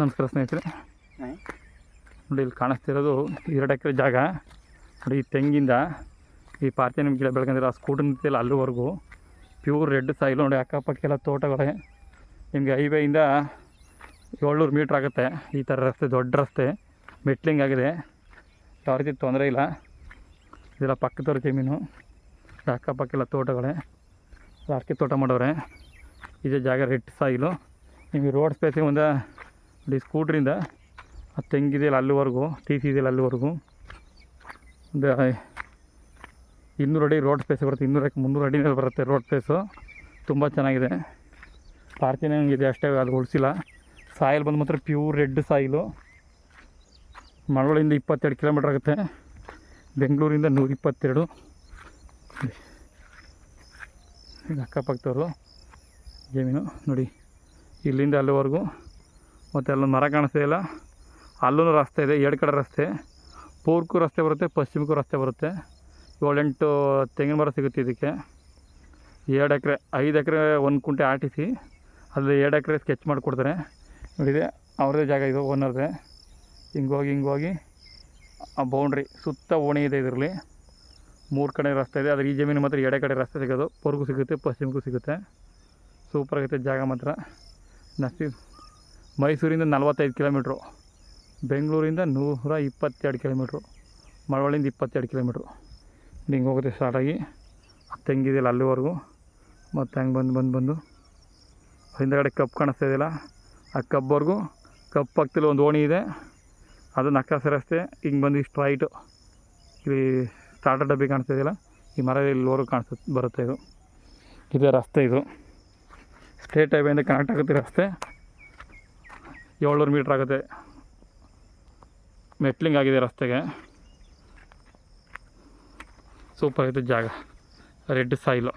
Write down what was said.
ನಮಸ್ಕಾರ ಸ್ನೇಹಿತರೆ. ನೋಡಿ, ಇಲ್ಲಿ ಕಾಣಿಸ್ತಿರೋದು ಎರಡು ಎಕರೆ ಜಾಗ. ನೋಡಿ, ಈ ತೆಂಗಿಂದ ಈ ಪಾರ್ಥಿನಿಯಂ ಗಿಡ ಬೆಳ್ಕೊಂಡಿರೋ ಆ ಸ್ಕೂಟರ್ ನಿಂತಿಲ್ಲ ಅಲ್ಲಿವರೆಗೂ ಪ್ಯೂರ್ ರೆಡ್ ಸಾಯಿಲ್ ನೋಡಿ ಅಕ್ಕಪಕ್ಕೆಲ್ಲ ತೋಟಗಳೇ. ನಿಮಗೆ ಹೈವೇಯಿಂದ ಏಳ್ನೂರು ಮೀಟ್ರ್ ಆಗುತ್ತೆ. ಈ ಥರ ರಸ್ತೆ, ದೊಡ್ಡ ರಸ್ತೆ. ಮೆಟ್ಲಿಂಗ್ ಆಗಿದೆ. ಯಾವ ರೀತಿ ತೊಂದರೆ ಇಲ್ಲ. ಇದೆಲ್ಲ ಪಕ್ಕದವ್ರ ಜಮೀನು. ಅಕ್ಕಪಕ್ಕ ಅಕ್ಕಪಕ್ಕೆಲ್ಲ ತೋಟಗಳೇ. ಅಡಿಕೆ ತೋಟ ಮಾಡೋರೆ. ಇದೇ ಜಾಗ ರೆಡ್ ಸಾಯಿಲು ನಿಮಗೆ ರೋಡ್ ಸ್ಪೇಸಿಗೆ ಒಂದು ನೋಡಿ ಸ್ಕೂಟ್ರಿಂದ ಆ ತೆಂಗಿದೆಯಲ್ಲ ಅಲ್ಲಿವರೆಗೂ, ಟಿ ಸಿ ಇದೆಯಲ್ಲ ಅಲ್ಲಿವರೆಗೂ. ಒಂದು ಇನ್ನೂರು ಅಡಿ ರೋಡ್ ಸ್ಪೇಸ್ ಬರುತ್ತೆ. ಇನ್ನೂರಕ್ಕೆ ಮುನ್ನೂರು ಅಡಿನಲ್ಲಿ ಬರುತ್ತೆ ರೋಡ್ ಸ್ಪೇಸು ತುಂಬ ಚೆನ್ನಾಗಿದೆ. ಪಾರ್ಕಿಂಗ್ ಇದೆ ಅಷ್ಟೇ, ಅದು ಉಳಿಸಿಲ್ಲ. ಸಾಯಿಲ್ ಬಂದು ಮಾತ್ರ ಪ್ಯೂರ್ ರೆಡ್ ಸಾಯಿಲು. ಮಳವಳ್ಳಿಯಿಂದ ಇಪ್ಪತ್ತೆರಡು ಕಿಲೋಮೀಟ್ರ್ ಆಗುತ್ತೆ. ಬೆಂಗಳೂರಿಂದ ನೂರಿಪ್ಪತ್ತೆರಡು. ಅಕ್ಕಪಕ್ಕದವರು ಜಮೀನು ನೋಡಿ. ಇಲ್ಲಿಂದ ಅಲ್ಲಿವರೆಗೂ. ಮತ್ತು ಅಲ್ಲೊಂದು ಮರ ಕಾಣಿಸ್ತಾ ಇಲ್ಲ. ಅಲ್ಲೂ ರಸ್ತೆ ಇದೆ, ಎರಡು ಕಡೆ ರಸ್ತೆ. ಪೂರ್ವಕ್ಕೂ ರಸ್ತೆ ಬರುತ್ತೆ, ಪಶ್ಚಿಮಕ್ಕೂ ರಸ್ತೆ ಬರುತ್ತೆ. ಏಳೆಂಟು ತೆಂಗಿನ ಮರ ಸಿಗುತ್ತೆ ಇದಕ್ಕೆ. ಎರಡು ಎಕರೆ, ಐದು ಎಕರೆ ಒಂದು ಕುಂಟೆ ಆಟಿಸಿ ಅಲ್ಲಿ ಎರಡು ಎಕರೆ ಸ್ಕೆಚ್ ಮಾಡಿಕೊಡ್ತಾರೆ. ನೋಡಿದೆ ಅವ್ರದೇ ಜಾಗ ಇದು, ಓನರ್ದೆ. ಹಿಂಗೋಗಿ ಹಿಂಗೋಗಿ, ಆ ಬೌಂಡ್ರಿ ಸುತ್ತ ಓಣಿ ಇದೆ ಇದರಲ್ಲಿ. ಮೂರು ಕಡೆ ರಸ್ತೆ ಇದೆ ಅದ್ರ ಈ ಜಮೀನು ಮಾತ್ರ ಎರಡೇ ಕಡೆ ರಸ್ತೆ ಸಿಗೋದು. ಪೂರ್ವಕ್ಕೂ ಸಿಗುತ್ತೆ, ಪಶ್ಚಿಮಕ್ಕೂ ಸಿಗುತ್ತೆ. ಸೂಪರ್ ಆಗುತ್ತೆ ಜಾಗ ಮಾತ್ರ. ನಸಿ ಮೈಸೂರಿಂದ ನಲವತ್ತೈದು ಕಿಲೋಮೀಟ್ರು, ಬೆಂಗಳೂರಿಂದ ನೂರ ಇಪ್ಪತ್ತೆರಡು ಕಿಲೋಮೀಟ್ರು, ಮಳವಳ್ಳಿಯಿಂದ ಇಪ್ಪತ್ತೆರಡು ಕಿಲೋಮೀಟ್ರು. ಹಿಂಗೆ ಹೋಗುತ್ತೆ ಸ್ಟಾರ್ಟಾಗಿ ತೆಂಗಿದೆಯಲ್ಲ ಅಲ್ಲಿವರೆಗೂ. ಮತ್ತು ಹಂಗೆ ಬಂದು ಬಂದು ಬಂದು ಹಿಂದಗಡೆ ಕಪ್ ಕಾಣಿಸ್ತಾ ಇದೆಯಲ್ಲ, ಆ ಕಬ್ವರೆಗೂ ಕಪ್ ಪಕ್ಕದಲ್ಲಿ ಒಂದು ಓಣಿ ಇದೆ. ಅದು ನಕಾಸೆ ರಸ್ತೆ ಹಿಂಗೆ ಬಂದು ಸ್ಟ್ರೈಟು ಇಲ್ಲಿ ಸ್ಟಾರ್ಟರ್ ಡಬ್ಬಿ ಕಾಣಿಸ್ತಾ ಇದೆಯಲ್ಲ, ಈ ಮರ ಇಲ್ಲಿವರೆಗೂ ಕಾಣಿಸ್ತಾ ಬರುತ್ತೆ ಇದು. ಇದೇ ರಸ್ತೆ ಇದು. ಸ್ಟೇಟ್ ಹೈವೇಯಿಂದ ಕನೆಕ್ಟ್ ಆಗುತ್ತೆ ರಸ್ತೆ. ಏಳ್ನೂರು ಮೀಟ್ರ್ ಆಗುತ್ತೆ. ಮೆಟ್ಲಿಂಗ್ ಆಗಿದೆ ರಸ್ತೆಗೆ. ಸೂಪರ್ ಆಗಿದೆ ಜಾಗ. Red soil.